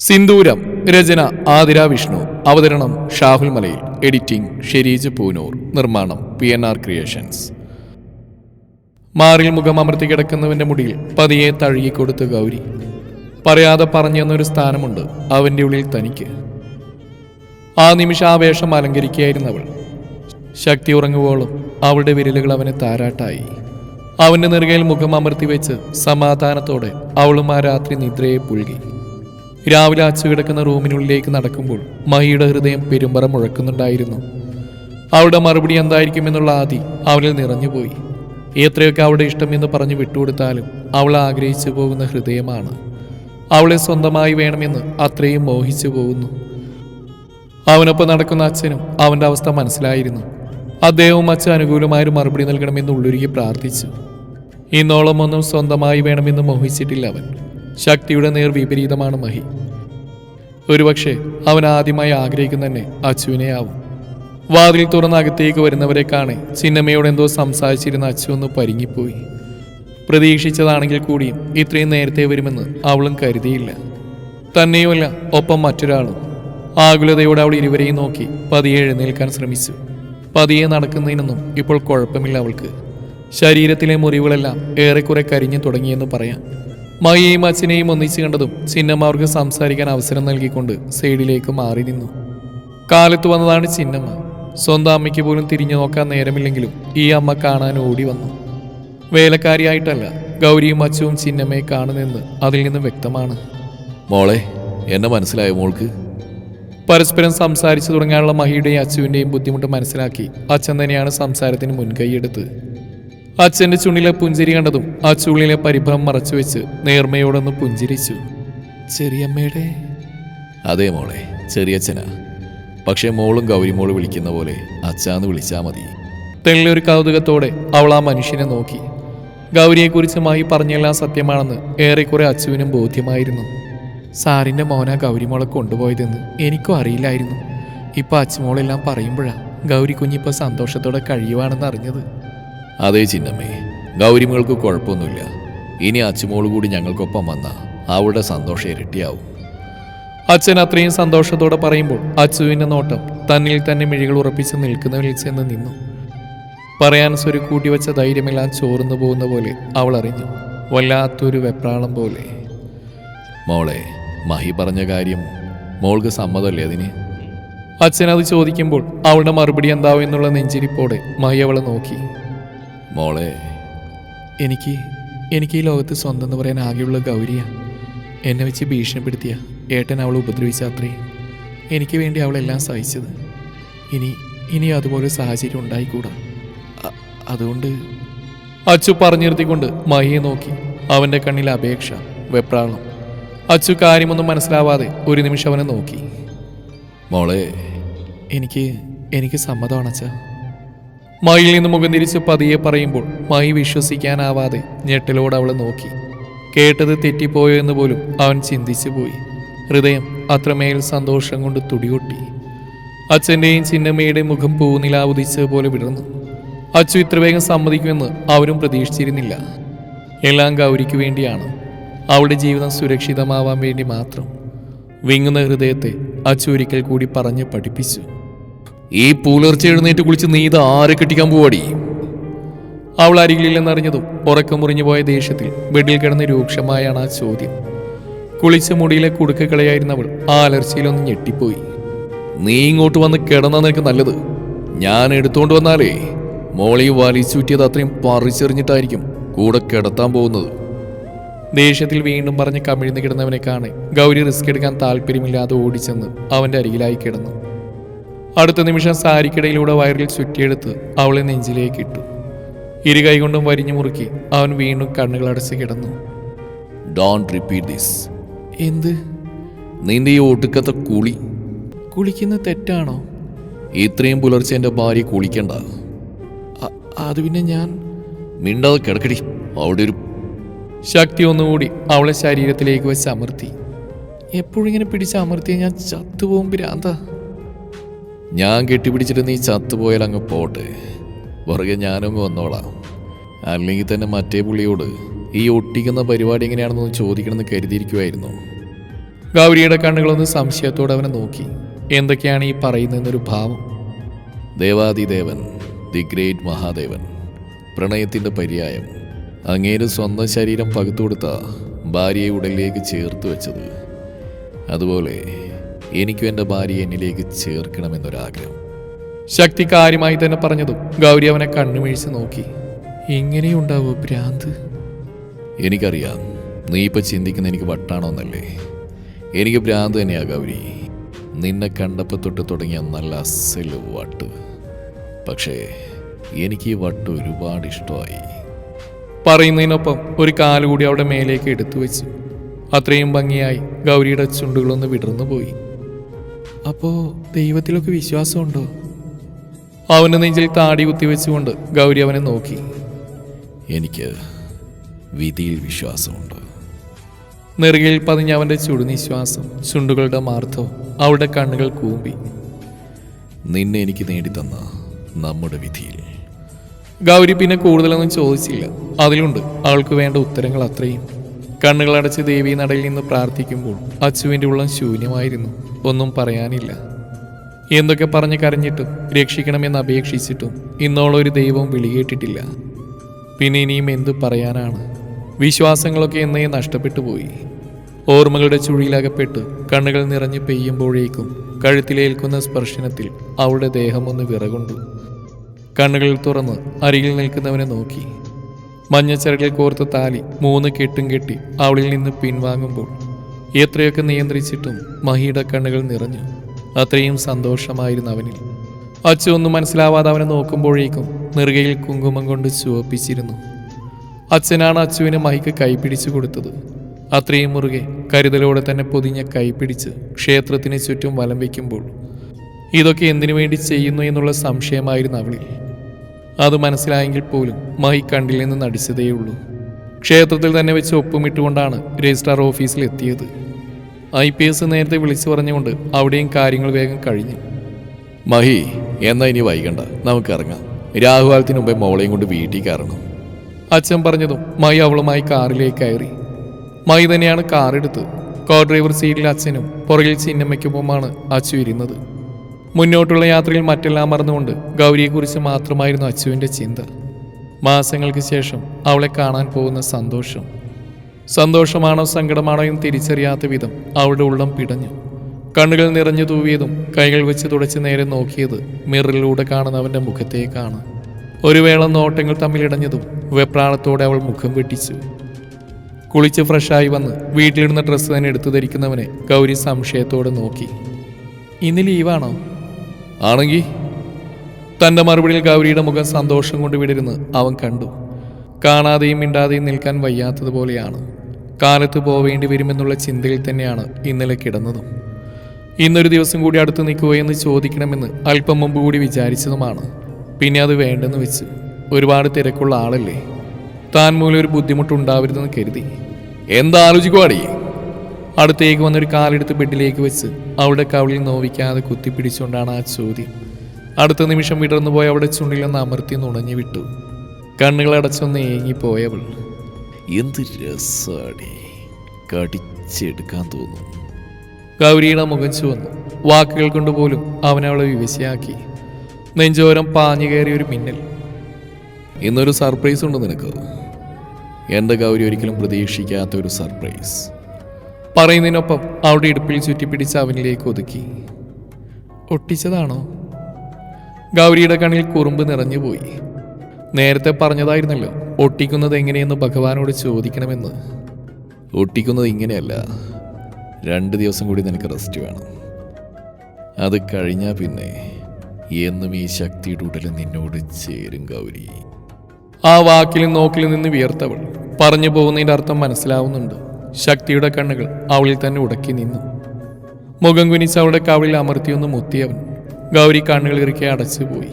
സിന്ദൂരം രചന ആതിര വിഷ്ണു. അവതരണം ഷാഹുൽ മലയിൽ. എഡിറ്റിംഗ് ഷെരീജ് പൂനൂർ. നിർമ്മാണം P N R creations. മാറിൽ മുഖം അമർത്തി കിടക്കുന്നവന്റെ മുടിയിൽ പതിയെ തഴുകിക്കൊടുത്ത് ഗൗരി. പറയാതെ പറഞ്ഞെന്നൊരു സ്ഥാനമുണ്ട് അവന്റെ ഉള്ളിൽ തനിക്ക്. ആ നിമിഷം ആ വേഷം അലങ്കരിക്കുകയായിരുന്നു അവൾ ശക്തി ഉറങ്ങുവോളും അവളുടെ വിരലുകൾ അവനെ താരാട്ടായി. അവന്റെ നെറുകയിൽ മുഖം അമർത്തി വെച്ച് സമാധാനത്തോടെ അവളും ആ രാത്രി നിദ്രയെ പുൽകി. രാവിലെ അച്ചു കിടക്കുന്ന റൂമിനുള്ളിലേക്ക് നടക്കുമ്പോൾ മഹിയുടെ ഹൃദയം പെരുമ്പറ മുഴക്കുന്നുണ്ടായിരുന്നു. അവളുടെ മറുപടി എന്തായിരിക്കുമെന്നുള്ള ആദി അവളിൽ നിറഞ്ഞുപോയി. എത്രയൊക്കെ അവളുടെ ഇഷ്ടം എന്ന് പറഞ്ഞു വിട്ടുകൊടുത്താലും അവൾ ആഗ്രഹിച്ചു പോകുന്ന ഹൃദയമാണ്. അവളെ സ്വന്തമായി വേണമെന്ന് അത്രയും മോഹിച്ചു പോകുന്നു. അവനൊപ്പം നടക്കുന്ന അച്ഛനും അവന്റെ അവസ്ഥ മനസ്സിലായിരുന്നു. അദ്ദേഹവും അച്ഛൻ അനുകൂലമായൊരു മറുപടി നൽകണമെന്ന് ഉള്ളുരുകി പ്രാർത്ഥിച്ചു. ഇന്നോളം ഒന്നും സ്വന്തമായി വേണമെന്ന് മോഹിച്ചിട്ടില്ല അവൻ. ശക്തിയുടെ നേർ വിപരീതമാണ് മഹി. ഒരുപക്ഷെ അവൻ ആദ്യമായി ആഗ്രഹിക്കുന്ന തന്നെ അച്ചുവിനെ ആവും വാതിൽ തുറന്ന് അകത്തേക്ക് വരുന്നവരെ കാണെ ചിന്നമ്മയോട് എന്തോ സംസാരിച്ചിരുന്ന അച്ചു ഒന്ന് പരിങ്ങിപ്പോയി. പ്രതീക്ഷിച്ചതാണെങ്കിൽ കൂടിയും ഇത്രയും നേരത്തെ വരുമെന്ന് അവളും കരുതിയില്ല. തന്നെയുമല്ല ഒപ്പം മറ്റൊരാളും. ആകുലതയോടെ അവൾ ഇരുവരെയും നോക്കി പതിയെ എഴുന്നേൽക്കാൻ ശ്രമിച്ചു. പതിയെ നടക്കുന്നതിനൊന്നും ഇപ്പോൾ കുഴപ്പമില്ല അവൾക്ക്. ശരീരത്തിലെ മുറിവുകളെല്ലാം ഏറെക്കുറെ കരിഞ്ഞു തുടങ്ങിയെന്ന് പറയാം. മയ്യയും അച്ഛനെയും ഒന്നിച്ചു കണ്ടതും ചിന്നമ്മ അവർക്ക് സംസാരിക്കാൻ അവസരം നൽകിക്കൊണ്ട് സൈഡിലേക്ക് മാറി നിന്നു. കാലത്ത് വന്നതാണ് ചിന്നമ്മ. സ്വന്തം അമ്മയ്ക്ക് പോലും തിരിഞ്ഞു നോക്കാൻ നേരമില്ലെങ്കിലും ഈ അമ്മ കാണാൻ ഓടി വന്നു. വേലക്കാരിയായിട്ടല്ല ഗൗരിയും അച്ഛവും ചിന്നമ്മയെ കാണുന്നെന്ന് അതിൽ നിന്ന് വ്യക്തമാണ്. മോളെ എന്നെ മനസ്സിലായോ മോൾക്ക്? പരസ്പരം സംസാരിച്ചു തുടങ്ങാനുള്ള മഹിയുടെയും അച്ചുവിന്റെയും ബുദ്ധിമുട്ട് മനസ്സിലാക്കി അച്ഛൻ തന്നെയാണ് സംസാരത്തിന് മുൻകൈയെടുത്ത് അച്ഛന്റെ ചുണിലെ പുഞ്ചിരി കണ്ടതും ആ ചുള്ളിലെ പരിഭവം മറച്ചു വെച്ച് നേർമയോടൊന്ന് പുഞ്ചിരിച്ചു. ചെറിയമ്മയുടെ? അതേ മോളെ ചെറിയച്ഛനാ. പക്ഷേ മോളും ഗൗരിമോൾ വിളിക്കുന്ന പോലെ അച്ഛാന്ന് വിളിച്ചാൽ മതി. തെളിയൊരു കൗതുകത്തോടെ അവൾ ആ മനുഷ്യനെ നോക്കി. ഗൗരിയെക്കുറിച്ച് മായി പറഞ്ഞെല്ലാം സത്യമാണെന്ന് ഏറെക്കുറെ അച്ചുവിനും ബോധ്യമായിരുന്നു. സാറിന്റെ മോന ഗൗരിമോളെ കൊണ്ടുപോയതെന്ന് എനിക്കും അറിയില്ലായിരുന്നു. ഇപ്പൊ അച്ചുമോളെല്ലാം പറയുമ്പോഴാ ഗൗരി കുഞ്ഞിപ്പോൾ സന്തോഷത്തോടെ കഴിയുവാണെന്ന് അറിഞ്ഞത് അതേ ചിന്നമ്മേ ഗൗരിമകൾക്ക് കുഴപ്പമൊന്നുമില്ല. ഇനി അച്ഛമോൾ കൂടി ഞങ്ങൾക്കൊപ്പം വന്ന അവളുടെ സന്തോഷം ഇരട്ടിയാവും. അച്ഛൻ അത്രയും സന്തോഷത്തോടെ പറയുമ്പോൾ അച്ചുവിന്റെ നോട്ടം തന്നിൽ തന്നെ മിഴികൾ ഉറപ്പിച്ച് നിൽക്കുന്നവരിൽ ചെന്ന് നിന്നു. പറയാൻ സ്വരുക്കൂട്ടി വെച്ച ധൈര്യമെല്ലാം ചോർന്നു പോകുന്ന പോലെ അവൾ അറിഞ്ഞു. വല്ലാത്തൊരു വെപ്രാളം പോലെ. മോളെ മഹി പറഞ്ഞ കാര്യം മോൾക്ക് സമ്മതമല്ലേ അതിന്? അച്ഛൻ അത് ചോദിക്കുമ്പോൾ അവളുടെ മറുപടി എന്താവും എന്നുള്ള നെഞ്ചിരിപ്പോടെ മഹി അവളെ നോക്കി. മോളെ എനിക്ക് എനിക്ക് ഈ ലോകത്ത് സ്വന്തം എന്ന് പറയാൻ ആകെയുള്ള ഗൗരിയ. എന്നെ വെച്ച് ഭീഷണിപ്പെടുത്തിയ ഏട്ടൻ അവളെ ഉപദ്രവിച്ച അത്രയും എനിക്ക് വേണ്ടി അവളെല്ലാം സഹിച്ചത്. ഇനി ഇനി അതുപോലെ സാഹചര്യം ഉണ്ടായിക്കൂടാ. അതുകൊണ്ട് അച്ചു പറഞ്ഞു നിർത്തിക്കൊണ്ട് മഹിയെ നോക്കി. അവന്റെ കണ്ണിൽ അപേക്ഷ വെപ്രാളം. അച്ചു കാര്യമൊന്നും മനസ്സിലാവാതെ ഒരു നിമിഷം അവനെ നോക്കി. മോളെ. എനിക്ക് എനിക്ക് സമ്മതമാണ് അച്ഛാ മയിൽ നിന്ന് മുഖം തിരിച്ച് പതിയെ പറയുമ്പോൾ മായി വിശ്വസിക്കാനാവാതെ ഞെട്ടലോട് അവളെ നോക്കി. കേട്ടത് തെറ്റിപ്പോയോ എന്ന് പോലും അവൻ ചിന്തിച്ചു പോയി. ഹൃദയം അത്രമേൽ സന്തോഷം കൊണ്ട് തുടികൊട്ടി അച്ഛന്റെയും ചിന്നമ്മയുടെയും മുഖം പൂനിലാവുദിച്ചതുപോലെ വിടർന്നു. അച്ചു ഇത്ര വേഗം സമ്മതിക്കുമെന്ന് അവരും പ്രതീക്ഷിച്ചിരുന്നില്ല. എല്ലാം ഗൗരിക്ക് വേണ്ടിയാണ്. അവളുടെ ജീവിതം സുരക്ഷിതമാവാൻ വേണ്ടി മാത്രം. വിങ്ങുന്ന ഹൃദയത്തെ അച്ചു ഒരിക്കൽ കൂടി പറഞ്ഞ് പഠിപ്പിച്ചു. ഈ പുലർച്ചെ എഴുന്നേറ്റ് കുളിച്ച് നീ ഇത് ആരെ കെട്ടിക്കാൻ പോവാടി? അവൾ അരികിലില്ലെന്നറിഞ്ഞതും ഉറക്കം മുറിഞ്ഞു പോയ ദേഷ്യത്തിൽ ബെഡിൽ കിടന്ന് രൂക്ഷമായാണ് ആ ചോദ്യം. കുളിച്ച മുടിയിലെ കുടുക്കക്കളയായിരുന്നവൾ ആ അലർച്ചയിലൊന്ന് ഞെട്ടിപ്പോയി. നീ ഇങ്ങോട്ട് വന്ന് കിടന്നാ നിനക്ക് നല്ലത്. ഞാൻ എടുത്തോണ്ട് വന്നാലേ മോളി വലിച്ചൂറ്റിയത് അത്രയും പറിച്ചെറിഞ്ഞിട്ടായിരിക്കും കൂടെ കിടത്താൻ പോകുന്നത്. ദേഷ്യത്തിൽ വീണ്ടും പറഞ്ഞ് കമിഴ്ന്ന് കിടന്നവനെ കാണെ ഗൗരി റിസ്ക് എടുക്കാൻ താല്പര്യമില്ലാതെ ഓടിച്ചെന്ന് അവന്റെ അരികിലായി കിടന്നു. അടുത്ത നിമിഷം സാരിക്കിടയിലൂടെ വയറിൽ ചുറ്റിയെടുത്ത് അവളെ നെഞ്ചിലേക്ക് ഇട്ടു. ഇരു കൈകൊണ്ടും വരിഞ്ഞു മുറുക്കി അവൻ വീണ്ടും കണ്ണുകൾ അടച്ച് കിടന്നു. ഡോൺ റിപ്പീറ്റ് ദിസ് എന്ത്? നിന്റെ ഈ ഒടുക്കത്തെ കുളി. കുളിക്കുന്ന തെറ്റാണോ? ഇത്രയും പുലർച്ചെ എന്റെ ഭാര്യ കുളിക്കണ്ട. അത് പിന്നെ ഞാൻ? മിണ്ടാതെ കിടക്കടി. അവിടെ ഒരു ശക്തി ഒന്നുകൂടി അവളെ ശരീരത്തിലേക്ക് വെച്ച് അമർത്തി. എപ്പോഴും ഇങ്ങനെ പിടിച്ച് അമർത്തിയ ഞാൻ ചത്തുപോകും ഭ്രാന്ത ഞാൻ കെട്ടിപ്പിടിച്ചിട്ട് നീ ചത്തുപോയാൽ അങ്ങ് പോട്ടെ. പുറകെ ഞാനങ്ങ് വന്നോളാം. അല്ലെങ്കിൽ തന്നെ മറ്റേ പുള്ളിയോട് ഈ ഒട്ടിക്കുന്ന പരിപാടി എങ്ങനെയാണെന്ന് ചോദിക്കണമെന്ന് കരുതിയിരിക്കുമായിരുന്നു ഗൗരിയുടെ കണ്ണുകളൊന്ന് സംശയത്തോടെ അവനെ നോക്കി. എന്തൊക്കെയാണ് ഈ പറയുന്നതെന്നൊരു ഭാവം. ദേവാദിദേവൻ ദി ഗ്രേറ്റ് മഹാദേവൻ പ്രണയത്തിന്റെ പര്യായം അങ്ങേര് സ്വന്തം ശരീരം പകുത്തുകൊടുത്ത ഭാര്യയെ ഉടലിലേക്ക് ചേർത്ത് വെച്ചത്. അതുപോലെ എനിക്കും എന്റെ ഭാര്യയെ എന്നിലേക്ക് ചേർക്കണമെന്നൊരാഗ്രഹം. ശക്തി കാര്യമായി തന്നെ പറഞ്ഞതും ഗൗരി അവനെ കണ്ണുമീഴ്ച നോക്കി. ഇങ്ങനെയുണ്ടാവോ ഭ്രാന്ത്? എനിക്കറിയാം. നീ ഇപ്പം ചിന്തിക്കുന്ന എനിക്ക് വട്ടാണോന്നല്ലേ എനിക്ക് ഭ്രാന്ത് തന്നെയാ ഗൗരി. നിന്നെ കണ്ടപ്പോൾ തൊട്ട് തുടങ്ങിയ നല്ല അസൽ വട്ട്. പക്ഷേ എനിക്ക് ഈ വട്ട് ഒരുപാട് ഇഷ്ടമായി. പറയുന്നതിനൊപ്പം ഒരു കാലുകൂടി അവിടെ മേലേക്ക് എടുത്തു വെച്ചു അത്രയും ഭംഗിയായി ഗൗരിയുടെ ചുണ്ടുകളൊന്ന് വിടർന്നു പോയി അപ്പോ ദൈവത്തിലൊക്കെ വിശ്വാസമുണ്ടോ? അവന് നെഞ്ചിൽ താടി കുത്തിവെച്ചുകൊണ്ട് ഗൗരി അവനെ നോക്കി. എനിക്ക് വിധിയിൽ വിശ്വാസമുണ്ട്. നെറുകയിൽ പതിഞ്ഞ അവന്റെ ചുടുനിശ്വാസം ചുണ്ടുകളുടെ മാർദ്ദവും അവളുടെ കണ്ണുകൾ കൂമ്പി. നിന്നെ എനിക്ക് നേടിത്തന്ന നമ്മുടെ വിധിയിൽ. ഗൗരി പിന്നെ കൂടുതലൊന്നും ചോദിച്ചില്ല. അതിലുണ്ട് അവൾക്ക് വേണ്ട ഉത്തരങ്ങൾ അത്രയും. കണ്ണുകളടച്ച് ദേവി നടയിൽ നിന്ന് പ്രാർത്ഥിക്കുമ്പോൾ അച്ചുവിന്റെ ഉള്ളം ശൂന്യമായിരുന്നു. ഒന്നും പറയാനില്ല. എന്തൊക്കെ പറഞ്ഞ് കരഞ്ഞിട്ടും രക്ഷിക്കണമെന്ന് അപേക്ഷിച്ചിട്ടും ഇന്നോളൊരു ദൈവം വിളികേട്ടിട്ടില്ല. പിന്നെ ഇനിയും എന്തു പറയാനാണ്? വിശ്വാസങ്ങളൊക്കെ എന്നേ നഷ്ടപ്പെട്ടു പോയി. ഓർമ്മകളുടെ ചുഴിയിലകപ്പെട്ട് കണ്ണുകൾ നിറഞ്ഞ് പെയ്യുമ്പോഴേക്കും കഴുത്തിലേൽക്കുന്ന സ്പർശനത്തിൽ അവളുടെ ദേഹം ഒന്ന് വിറകൊണ്ടു. കണ്ണുകളിൽ തുറന്ന് അരികിൽ നിൽക്കുന്നവനെ നോക്കി. മഞ്ഞച്ചരകിൽ കോർത്ത താലി മൂന്ന് കെട്ടും കെട്ടി അവളിൽ നിന്ന് പിൻവാങ്ങുമ്പോൾ എത്രയൊക്കെ നിയന്ത്രിച്ചിട്ടും മഹിയുടെ കണ്ണുകൾ നിറഞ്ഞു. അത്രയും സന്തോഷമായിരുന്നു അവനിൽ. അച്ചു ഒന്നും മനസ്സിലാവാതെ അവനെ നോക്കുമ്പോഴേക്കും നെറുകയിൽ കുങ്കുമം കൊണ്ട് ചുവപ്പിച്ചിരുന്നു. അച്ഛനാണ് അച്ചുവിന് മഹിക്ക് കൈപിടിച്ചു കൊടുത്തത്. അത്രയും മുറുകെ കരുതലോടെ തന്നെ പൊതിഞ്ഞ കൈപിടിച്ച് ക്ഷേത്രത്തിന് ചുറ്റും വലം വയ്ക്കുമ്പോൾ ഇതൊക്കെ എന്തിനു വേണ്ടി ചെയ്യുന്നു എന്നുള്ള സംശയമായിരുന്നു അവളിൽ. അത് മനസ്സിലായെങ്കിൽ പോലും മഹി കണ്ടിൽ നിന്ന് നടിച്ചതേയുള്ളൂ. ക്ഷേത്രത്തിൽ തന്നെ വെച്ച് ഒപ്പുമിട്ടുകൊണ്ടാണ് രജിസ്ട്രാർ ഓഫീസിൽ എത്തിയത്. ഐ പി എസ് നേരത്തെ വിളിച്ചു പറഞ്ഞുകൊണ്ട് അവിടെയും കാര്യങ്ങൾ വേഗം കഴിഞ്ഞു. മഹി എന്നാ ഇനി വൈകണ്ട. നമുക്ക് ഇറങ്ങാം. രാഹുകാലത്തിന് മുമ്പേ മോളെയും കൊണ്ട് വീട്ടിൽ കയറണം. അച്ഛൻ പറഞ്ഞതും മൈ അവളുമായി കാറിലേക്ക് കയറി. മൈ തന്നെയാണ് കാറെടുത്ത് കോ കാർ ഡ്രൈവർ സീറ്റിൽ അച്ഛനും പുറകിൽ ചിന്നമ്മയ്ക്കൊപ്പമാണ് അച്ചു ഇരുന്നത്. മുന്നോട്ടുള്ള യാത്രയിൽ മറ്റെല്ലാം മറന്നുകൊണ്ട് ഗൗരിയെക്കുറിച്ച് മാത്രമായിരുന്നു അച്ചുവിന്റെ ചിന്ത. മാസങ്ങൾക്ക് ശേഷം അവളെ കാണാൻ പോകുന്ന സന്തോഷം. സന്തോഷമാണോ സങ്കടമാണോ എന്ന് തിരിച്ചറിയാത്ത വിധം അവളുടെ ഉള്ളം പിടഞ്ഞു. കണ്ണുകൾ നിറഞ്ഞു തൂവിയതും കൈകൾ വെച്ച് തുടച്ച് നേരെ നോക്കിയത് മിററിലൂടെ കാണുന്ന അവന്റെ മുഖത്തേക്കാണ്. ഒരു വേള നോട്ടങ്ങൾ തമ്മിലിടഞ്ഞതും വെപ്രാളത്തോടെ അവൾ മുഖം വെട്ടിച്ചു. കുളിച്ച് ഫ്രഷായി വന്ന് വീട്ടിലിരുന്ന ഡ്രസ്സ് തന്നെ എടുത്തു ധരിക്കുന്നവനെ ഗൗരി സംശയത്തോടെ നോക്കി. ഇന്ന് ലീവാണോ? ആണെങ്കിൽ തന്റെ മറുപടിയിൽ ഗൗരിയുടെ മുഖം സന്തോഷം കൊണ്ട് വിടരുന്ന് അവൻ കണ്ടു. കാണാതെയും മിണ്ടാതെയും നിൽക്കാൻ വയ്യാത്തതുപോലെയാണ് കാലത്ത് പോവേണ്ടി വരുമെന്നുള്ള ചിന്തയിൽ തന്നെയാണ് ഇന്നലെ കിടന്നതും. ഇന്നൊരു ദിവസം കൂടി അടുത്ത് നിൽക്കുകയെന്ന് ചോദിക്കണമെന്ന് അല്പം മുമ്പ് കൂടി വിചാരിച്ചതുമാണ്. പിന്നെ അത് വേണ്ടെന്ന് വെച്ച് ഒരുപാട് തിരക്കുള്ള ആളല്ലേ? താൻ മൂലം ഒരു ബുദ്ധിമുട്ടുണ്ടാവരുതെന്ന് കരുതി. എന്താലോചിക്കുവാടി? അടുത്തേക്ക് വന്നൊരു കാലെടുത്ത് ബെഡിലേക്ക് വെച്ച് അവളുടെ കവിളിൽ നോവിക്കാതെ കുത്തിപ്പിടിച്ചുകൊണ്ടാണ് ആ ചോദ്യം. അടുത്ത നിമിഷം വിടർന്നു പോയ അവിടെ ചുണ്ടിൽ നിന്ന് അമർത്തി നുണഞ്ഞു വിട്ടു. കണ്ണുകൾ അടച്ചൊന്ന് ഏങ്ങിപ്പോയവൾ എന്ത് രസാടി. കടിച്ചെടുക്കാൻ തോന്നും. ഗൗരിയുടെ മുഖം ചുവന്നു. വാക്കുകൾ കൊണ്ടുപോലും പോലും അവളെ വിവശയാക്കി. നെഞ്ചോരം പാഞ്ഞു കയറിയ ഒരു മിന്നൽ. ഇന്നൊരു സർപ്രൈസ് ഉണ്ട് നിനക്ക്. എന്റെ ഗൗരി ഒരിക്കലും പ്രതീക്ഷിക്കാത്ത ഒരു സർപ്രൈസ്. പറയുന്നതിനൊപ്പം അവിടെ ഇടുപ്പിൽ ചുറ്റിപ്പിടിച്ച് അവനിലേക്ക് ഒതുക്കി. ഒട്ടിച്ചതാണോ? ഗൗരിയുടെ കണ്ണിൽ കുറുമ്പ് നിറഞ്ഞുപോയി നേരത്തെ പറഞ്ഞതായിരുന്നല്ലോ ഒട്ടിക്കുന്നത് എങ്ങനെയെന്ന് ഭഗവാനോട് ചോദിക്കണമെന്ന്. ഒട്ടിക്കുന്നത് ഇങ്ങനെയല്ല രണ്ട് ദിവസം കൂടി നിനക്ക് റെസ്റ്റ് വേണം. അത് കഴിഞ്ഞാൽ പിന്നെ എന്നും ഈ ശക്തിയുടെ ഉടൽ നിന്നോട് ചേരും ഗൗരി. ആ വാക്കിലും നോക്കിലും നിന്ന് വിയർത്തവൾ. പറഞ്ഞു പോകുന്നതിന്റെ അർത്ഥം മനസ്സിലാവുന്നുണ്ട്. ശക്തിയുടെ കണ്ണുകൾ അവളിൽ തന്നെ ഉടക്കി നിന്നു. മുഖം കുനിച്ച് അവളുടെ കവളിൽ അമർത്തിയൊന്ന് മുത്തിയവൻ ഗൗരി കണ്ണുകൾ ഇറക്കി അടച്ചു പോയി.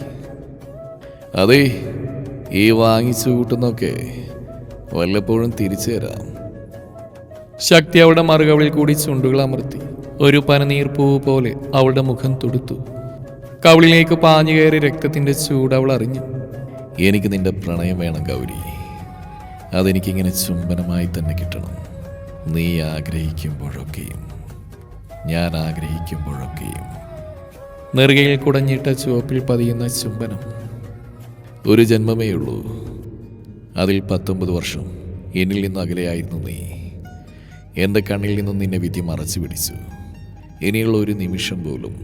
അതെ ഈ വാങ്ങിച്ചു കൂട്ടുന്നൊക്കെ വല്ലപ്പോഴും തിരിച്ചു തരാം. ശക്തി അവളുടെ മറുകവളിൽ കൂടി ചുണ്ടുകൾ അമർത്തി ഒരു പനനീർ പനനീർപ്പൂവ് പോലെ അവളുടെ മുഖം തുടുത്തു. കവളിലേക്ക് പാഞ്ഞു കയറി രക്തത്തിന്റെ ചൂട് അവൾ അറിഞ്ഞു. എനിക്ക് നിന്റെ പ്രണയം വേണം ഗൗരി. അതെനിക്കിങ്ങനെ ചുംബനമായി തന്നെ കിട്ടണം. നീ ആഗ്രഹിക്കുമ്പോഴൊക്കെയും ഞാൻ ആഗ്രഹിക്കുമ്പോഴൊക്കെയും. നെറുകയിൽ കുടഞ്ഞിട്ട ചുവപ്പിൽ പതിയുന്ന ചുംബനം ഒരു ജന്മമേ ഉള്ളൂ. അതിൽ പത്തൊമ്പത് വർഷം എന്നിൽ നിന്ന് അകലെയായിരുന്നു നീ. എന്റെ കണ്ണിൽ നിന്നും നിന്നെ വിധി മറച്ചു പിടിച്ചു. ഇനിയുള്ള ഒരു നിമിഷം പോലും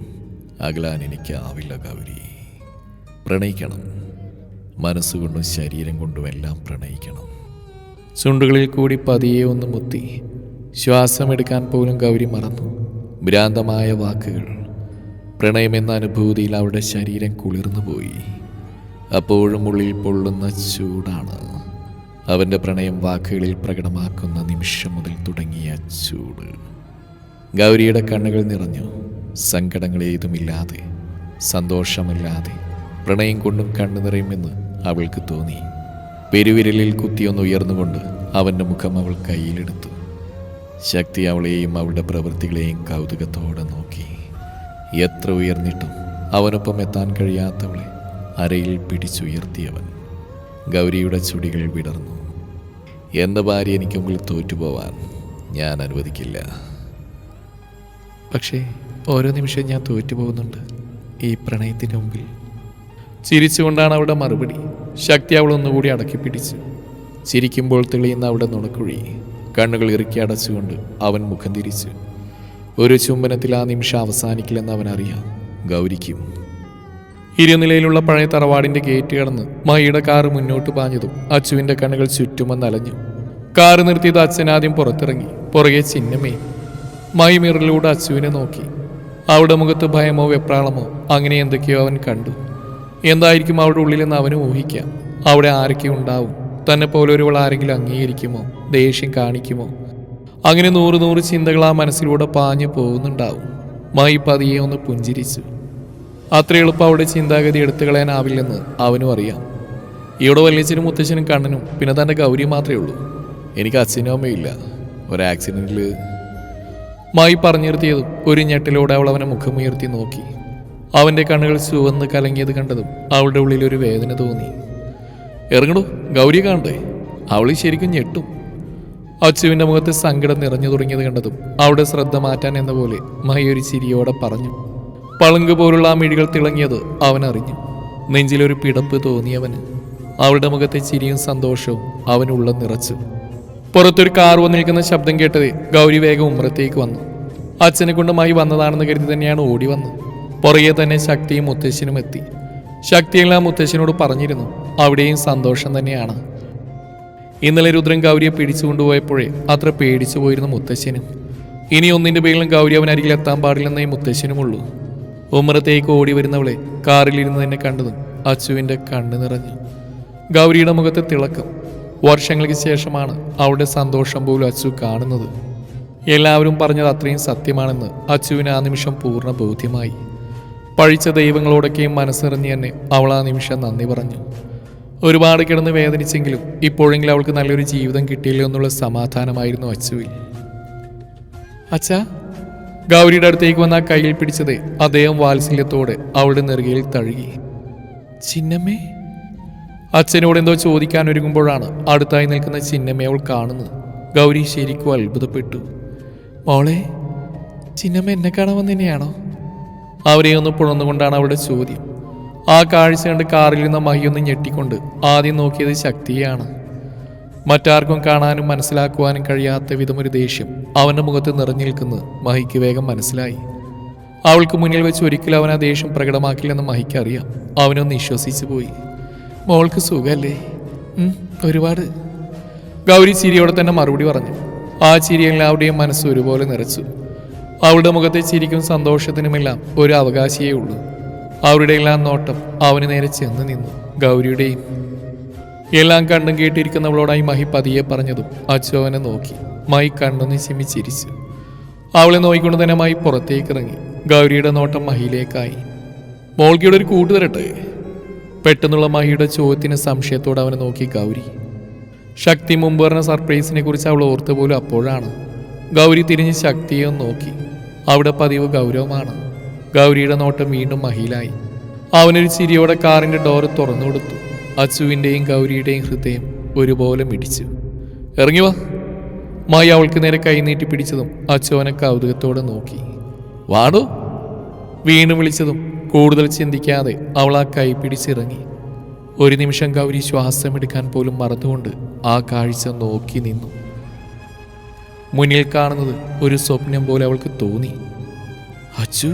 അകലാൻ എനിക്കാവില്ല ഗൗരി പ്രണയിക്കണം. മനസ്സുകൊണ്ടും ശരീരം കൊണ്ടും എല്ലാം പ്രണയിക്കണം. ചുണ്ടുകളിൽ കൂടി പതിയെ ഒന്ന് മുത്തി ശ്വാസമെടുക്കാൻ പോലും ഗൗരി മറന്നു. ഭ്രാന്തമായ വാക്കുകൾ പ്രണയമെന്ന അനുഭൂതിയിൽ അവരുടെ ശരീരം കുളിർന്നു പോയി. അപ്പോഴും ഉള്ളിൽ പൊള്ളുന്ന ചൂടാണ്. അവന്റെ പ്രണയം വാക്കുകളിൽ പ്രകടമാക്കുന്ന നിമിഷം മുതൽ തുടങ്ങിയ ചൂട്. ഗൗരിയുടെ കണ്ണുകൾ നിറഞ്ഞു. സങ്കടങ്ങളേതുമില്ലാതെ സന്തോഷമില്ലാതെ പ്രണയം കൊണ്ടും കണ്ണു നിറയുമെന്ന് അവൾക്ക് തോന്നി. പെരുവിരലിൽ കുത്തിയൊന്ന് ഉയർന്നുകൊണ്ട് അവന്റെ മുഖം അവൾ കയ്യിലെടുത്തു. ശക്തി അവളെയും അവളുടെ പ്രവൃത്തികളെയും കൗതുകത്തോടെ നോക്കി. എത്ര ഉയർന്നിട്ടും അവനൊപ്പം എത്താൻ കഴിയാത്തവളെ അരയിൽ പിടിച്ചുയർത്തിയവൻ ഗൗരിയുടെ ചുടികൾ വിടർന്നു. എന്റെ ഭാര്യ എനിക്ക് മുമ്പിൽ തോറ്റുപോവാൻ ഞാൻ അനുവദിക്കില്ല. പക്ഷേ ഓരോ നിമിഷം ഞാൻ തോറ്റുപോകുന്നുണ്ട് ഈ പ്രണയത്തിന് മുമ്പിൽ. ചിരിച്ചുകൊണ്ടാണ് അവളുടെ മറുപടി. ശക്തി അവളൊന്നുകൂടി അടക്കി ചിരിക്കുമ്പോൾ തെളിയുന്ന അവളുടെ നുണക്കുഴി കണ്ണുകൾ ഇറുക്കി അടച്ചുകൊണ്ട് അവൻ മുഖം തിരിച്ചു. ഒരു ചുംബനത്തിൽ ആ നിമിഷം അവസാനിക്കില്ലെന്ന് അവൻ അറിയാം. ഗൗരിക്കും. ഇരുനിലയിലുള്ള പഴയ തറവാടിന്റെ ഗേറ്റ് കടന്ന് മയുടെ കാറ് മുന്നോട്ട് പാഞ്ഞതും അച്ചുവിന്റെ കണ്ണുകൾ ചുറ്റുമെന്ന് അലഞ്ഞു കാറ് നിർത്തിയത് അച്ഛൻ ആദ്യം പുറത്തിറങ്ങി. പുറകെ ചിഹ്നമേ മൈ മിററിലൂടെ അച്ചുവിനെ നോക്കി. അവിടെ മുഖത്ത് ഭയമോ വെപ്രാളമോ അങ്ങനെ എന്തൊക്കെയോ അവൻ കണ്ടു. എന്തായിരിക്കും അവിടെ ഉള്ളിലെന്ന് അവന് ഊഹിക്കാം. അവിടെ ആരൊക്കെ ഉണ്ടാവും? തന്നെ പോലെ ഒരുവൾ ആരെങ്കിലും അംഗീകരിക്കുമോ? ദേഷ്യം കാണിക്കുമോ? അങ്ങനെ നൂറ് നൂറ് ചിന്തകൾ ആ മനസ്സിലൂടെ പാഞ്ഞു പോകുന്നുണ്ടാവും. മായി പതിയെ ഒന്ന് പുഞ്ചിരിച്ചു. അത്ര എളുപ്പം അവിടെ ചിന്താഗതി എടുത്തു കളയാനാവില്ലെന്ന് അവനും അറിയാം. ഇവിടെ വല്യച്ഛനും മുത്തച്ഛനും കണ്ണനും പിന്നെ തന്റെ ഗൗരി മാത്രമേ ഉള്ളൂ. എനിക്ക് അച്ഛനും അമ്മയില്ല ഒരു ആക്സിഡന്റിൽ മായി പറഞ്ഞു നിർത്തിയതും ഒരു ഞെട്ടിലൂടെ അവൾ അവനെ മുഖമുയർത്തി നോക്കി. അവന്റെ കണ്ണുകൾ ചുവന്ന് കലങ്ങിയത് കണ്ടതും അവളുടെ ഉള്ളിൽ ഒരു വേദന തോന്നി. ഇറങ്ങണു ഗൗരി കാണണ്ടേ? അവൾ ശരിക്കും ഞെട്ടും. അച്ചുവിന്റെ മുഖത്ത് സങ്കടം നിറഞ്ഞു തുടങ്ങിയത് കണ്ടതും അവിടെ ശ്രദ്ധ മാറ്റാൻ എന്ന പോലെ മഹി ചിരിയോടെ പറഞ്ഞു. പളുങ്ക് പോലുള്ള ആ മിഴികൾ തിളങ്ങിയത് അവൻ അറിഞ്ഞു. നെഞ്ചിലൊരു പിടപ്പ് തോന്നിയവന്. അവളുടെ മുഖത്തെ ചിരിയും സന്തോഷവും അവനുള്ള നിറച്ചു. പുറത്തൊരു കാർ വന്നിരിക്കുന്ന ശബ്ദം കേട്ടത് ഗൗരി വേഗം ഉമ്രത്തേക്ക് വന്നു. അച്ഛനെ കൊണ്ട് മായി വന്നതാണെന്ന് കരുതി തന്നെയാണ് ഓടി വന്നത് പുറകെ തന്നെ ശക്തിയും മുത്തശ്ശനും എത്തി. ശക്തിയെല്ലാം മുത്തശ്ശനോട് പറഞ്ഞിരുന്നു. അവിടെയും സന്തോഷം തന്നെയാണ്. ഇന്നലെ രുദ്രൻ ഗൗരിയെ പിടിച്ചു കൊണ്ടുപോയപ്പോഴേ അത്ര പേടിച്ചു പോയിരുന്ന മുത്തശ്ശനും. ഇനി ഒന്നിന്റെ പേരിലും ഗൗരി അവൻ അരികിൽ എത്താൻ പാടില്ലെന്നേ മുത്തശ്ശനുമുള്ളൂ. ഉമ്മറത്തേക്ക് ഓടി വരുന്നവളെ കാറിലിരുന്ന് തന്നെ കണ്ടതും അച്ചുവിന്റെ കണ്ണ് നിറഞ്ഞു. ഗൗരിയുടെ മുഖത്തെ തിളക്കം. വർഷങ്ങൾക്ക് ശേഷമാണ് അവളുടെ സന്തോഷം പോലും അച്ചു കാണുന്നത്. എല്ലാവരും പറഞ്ഞത് അത്രയും സത്യമാണെന്ന് അച്ചുവിന് ആ നിമിഷം പൂർണ ബോധ്യമായി. പഴിച്ച ദൈവങ്ങളോടൊക്കെയും മനസ്സിറങ്ങി തന്നെ അവൾ ആ നിമിഷം നന്ദി പറഞ്ഞു. ഒരുപാട് കിടന്ന് വേദനിച്ചെങ്കിലും ഇപ്പോഴെങ്കിലും അവൾക്ക് നല്ലൊരു ജീവിതം കിട്ടിയില്ലോ എന്നുള്ള സമാധാനമായിരുന്നു അച്ചുവിൽ. അച്ഛാ ഗൗരിയുടെ അടുത്തേക്ക് വന്ന കയ്യിൽ പിടിച്ചത് അദ്ദേഹം വാത്സല്യത്തോടെ അവളുടെ നെറുകയിൽ തഴുകി. ചിന്നമ്മേ അച്ഛനോട് എന്തോ ചോദിക്കാൻ ഒരുങ്ങുമ്പോഴാണ് അടുത്തായി നിൽക്കുന്ന ചിന്നമ്മയെ അവൾ കാണുന്നത്. ഗൗരി ശരിക്കും അത്ഭുതപ്പെട്ടു. മോളെ ചിന്നമ്മ എന്നെ കാണാൻ വന്നെന്നെയാണോ അവരെ പുണർന്നുകൊണ്ടാണ് അവളുടെ ചോദ്യം. ആ കാഴ്ച കണ്ട് കാറിലിരുന്ന മഹിയൊന്ന് ഞെട്ടിക്കൊണ്ട് ആദ്യം നോക്കിയത് ശക്തിയാണ് മറ്റാർക്കും കാണാനും മനസ്സിലാക്കുവാനും കഴിയാത്ത വിധമൊരു ദേഷ്യം അവന്റെ മുഖത്ത് നിറഞ്ഞു നിൽക്കുന്നത് മഹിക്ക് വേഗം മനസ്സിലായി. അവൾക്ക് മുന്നിൽ വെച്ച് ഒരിക്കലും അവൻ ആ ദേഷ്യം പ്രകടമാക്കില്ലെന്ന് മഹിക്കറിയാം അവനൊന്ന് വിശ്വസിച്ചു പോയി. മോൾക്ക് സുഖമല്ലേ ഒരുപാട്. ഗൗരി ചിരിയോടെ തന്നെ മറുപടി പറഞ്ഞു. ആ ചിരി എല്ലാവരുടെയും മനസ്സ് ഒരുപോലെ നിറച്ചു. അവളുടെ മുഖത്തെ ചിരിക്കും സന്തോഷത്തിനുമെല്ലാം ഒരു അവകാശിയേ ഉള്ളൂ. അവരുടെ എല്ലാം നോട്ടം അവന് നേരെ ചെന്ന് നിന്നു ഗൗരിയുടെയും. എല്ലാം കണ്ടും കേട്ടിരിക്കുന്നവളോടായി മഹി പതിയെ പറഞ്ഞതും അച്ചു അവനെ നോക്കി. മൈ കണ്ണൊന്ന് ചിമ്മി ചിരിച്ചു. അവളെ നോക്കിക്കൊണ്ട് തന്നെ മൈ പുറത്തേക്ക് ഇറങ്ങി ഗൗരിയുടെ നോട്ടം മഹിയിലേക്കായി. മോൾക്കിയുടെ ഒരു കൂട്ട് തരട്ടെ? പെട്ടെന്നുള്ള മഹിയുടെ ചോദ്യത്തിന് സംശയത്തോടെ അവനെ നോക്കി ഗൗരി. ശക്തി മുമ്പ് പറഞ്ഞ സർപ്രൈസിനെ കുറിച്ച് അവൾ ഓർത്തുപോലും അപ്പോഴാണ്. ഗൗരി തിരിഞ്ഞ് ശക്തിയെ നോക്കി. അവിടെ പതിവ് ഗൗരവമാണ്. ഗൗരിയുടെ നോട്ടം വീണ്ടും മഹിയിലായി അവനൊരു ചിരിയോടെ കാറിന്റെ ഡോർ തുറന്നു കൊടുത്തു. അച്ചുവിന്റെയും ഗൗരിയുടെയും ഹൃദയം ഒരുപോലെ മിടിച്ചു. ഇറങ്ങി വാ. മായി അവൾക്ക് നേരെ കൈ നീട്ടി പിടിച്ചതും അച്ചു അവനെ കൗതുകത്തോടെ നോക്കി. വാടോ. വീണ്ടും വിളിച്ചതും കൂടുതൽ ചിന്തിക്കാതെ അവൾ ആ കൈ പിടിച്ചിറങ്ങി. ഒരു നിമിഷം ഗൗരി ശ്വാസമെടുക്കാൻ പോലും മറന്നുകൊണ്ട് ആ കാഴ്ച നോക്കി നിന്നു. മുന്നിൽ കാണുന്നത് ഒരു സ്വപ്നം പോലെ അവൾക്ക് തോന്നി. അച്ചു